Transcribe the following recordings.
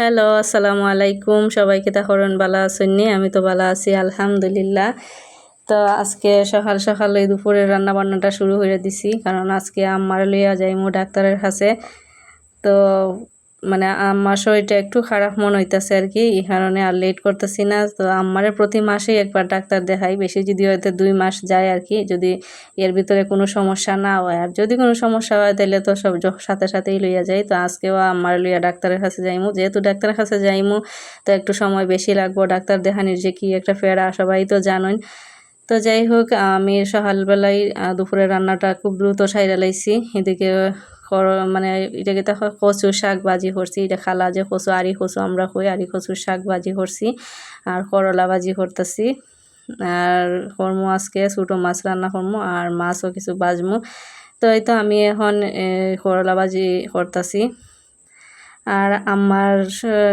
Hello, আসসালামু আলাইকুম। সবাইকে তা তাহরণ বালা আসেননি আমি তো বালা আছি, আলহামদুলিল্লাহ। তো আজকে সকাল সকাল ওই দুপুরের রান্না বান্নাটা শুরু হয়ে দিছি, কারণ আজকে আমার লইয়া যাইমু ডাক্তারের কাছে। তো মানে আমার শরীরটা একটু খারাপ মনে হইতেছে আর কি এই কারণে আর লেট করতেছি না। তো আমার প্রতি মাসেই একবার ডাক্তার দেখাই, বেশি যদি হয়তো দুই মাস যায় আর কি যদি এর ভিতরে কোনো সমস্যা না হয়। আর যদি কোনো সমস্যা হয়, তাহলে তো সব সাথে সাথেই লইয়া যাই। তো আজকেও আমার লইয়া ডাক্তারের কাছে যাইমু। যেহেতু ডাক্তারের কাছে যাইমু, তো একটু সময় বেশি লাগবো ডাক্তার দেখানির যে কি একটা ফেরা সবাই তো জানেন তো যাই হোক, আমি সকালবেলায় দুপুরে রান্নাটা খুব দ্রুত সাইরা লাইছি। এদিকে মানে এটাকে তো কচু শাক ভাজি করছি, এটা খালা যে কচু আরি কচু আমরা কই আরি কচুর শাক ভাজি করছি, আর করলা ভাজি করতেছি, আর কর্ম আজকে ছোটো মাছ রান্না করব আর মাছও কিছু ভাজমু তো এই তো আমি এখন করলা ভাজি করতেছি। আর আমার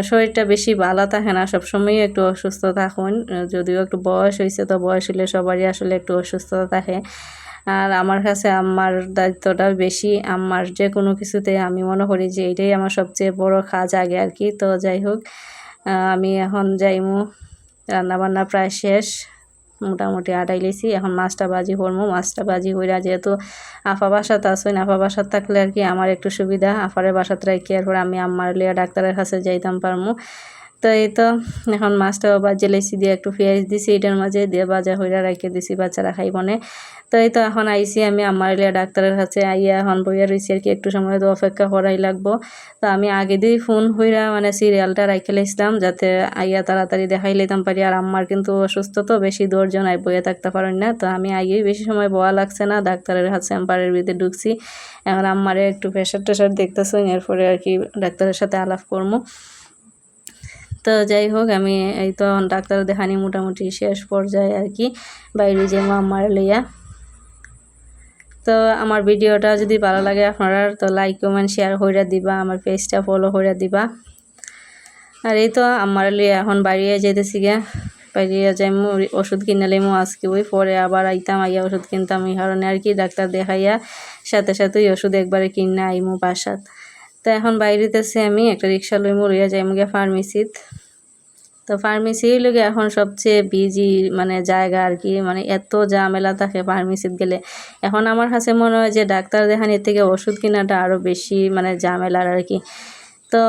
শরীরটা বেশি ভালো থাকে না সবসময় একটু অসুস্থ থাকুন, যদিও একটু বয়স হয়েছে তো বয়স হলে সবারই আসলে একটু অসুস্থতা থাকে। আর আমার কাছে আমার দায়িত্বটা বেশি। আমার যে কোনো কিছুতে আমি মনে করি যে এটাই আমার সবচেয়ে বড় কাজ আগে আর কি। তো যাই হোক আমি এখন যাইমু। রান্নাবান্না প্রায় শেষ, মোটামুটি আটাই লেছি। এখন মাছটা বাজি করব মাছটা বাজি কইরা যেহেতু আফা বাসাত আসুন আফা বাসাত থাকলে আর কি আমার একটু সুবিধা। আফারের বাসাত রাখি এরপর আমি আমার লিয়া ডাক্তারের কাছে যাইতাম পারমু। তো এই তো, এখন মাছটা বাজে লেছি দিয়ে একটু পেঁয়াজ দিছি, এটার মাঝে দিয়ে বাজা হইরা রেখে দিছি বাচ্চারা খাইবনে। তো এই তো এখন আইসি আমি, আমার লিয়া ডাক্তারের কাছে আইয়া এখন বইয়া রয়েছি আর কি, একটু সময় তো অপেক্ষা করাই লাগবো। তো আমি আগে দিয়ে ফোন হইরা মানে সিরিয়ালটা রাখে লাইছিলাম, যাতে আইয়া তাড়াতাড়ি দেখাই লইতাম পারি। আর আমার কিন্তু অসুস্থ তো, বেশি দৌড় নাই বইয়ে থাকতে পারেন না। তো আমি আগেই বেশি সময় বয়া লাগছে না, ডাক্তারের হাত চেম্বারের ভিতরে ঢুকছি। এখন আমারে একটু প্রেশার টেশার দেখতেছেন এরপরে আর কি ডাক্তারের সাথে আলাপ করব তো যাই হোক, আমি এই তো ডাক্তার দেখানি মোটামুটি শেষ পর্যায়ে আর কি, বাইরে যে আমার লইয়া। তো আমার ভিডিওটা যদি ভালো লাগে আপনারা, তো লাইক কমেন্ট শেয়ার করে দিবা, আমার পেজটা ফলো করে দিবা। আর এই তো আমার লিয়ে এখন বাইরে যেতেছি গিয়া। বাইরে যাইমু, ওষুধ কিনে লাইমু আজকে, ওই পরে আবার আইতাম, আইয়া ওষুধ কিনতাম, এই কারণে আর কি ডাক্তার দেখাইয়া সাথে সাথে ওই ওষুধ একবারে কিনে আইমু বাসাত। তো এখন বাইরেতেছি আমি, একটা রিক্সা লইমু, লইয়া যাই গিয়া ফার্মেসিত। তো ফার্মেসি লোকে এখন সবচেয়ে বিজি মানে জায়গা আর কি মানে এত ঝামেলা থাকে ফার্মেসিত গেলে। এখন আমার কাছে মনে হয় যে ডাক্তার দেখানির থেকে ওষুধ কেনাটা আরও বেশি মানে ঝামেলার আর কি। তো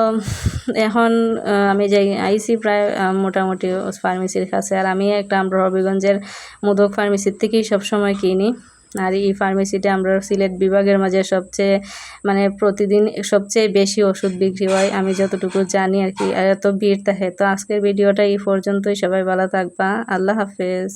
এখন আমি যাই, আইসি প্রায় মোটামুটি ফার্মেসির কাছে। আর আমি একটা আমরা হবিগঞ্জের মোদক ফার্মেসির থেকেই সবসময় কিনি। আর এই ফার্মেসিটা আমরা সিলেট বিভাগের মাঝে সবচেয়ে মানে প্রতিদিন সবচেয়ে বেশি ওষুধ বিক্রি হয়, আমি যতটুকু জানি আর কি এত ভিড় থাকে। তো আজকের ভিডিওটা এই পর্যন্তই, সবাই ভালো থাকবা, আল্লাহ হাফেজ।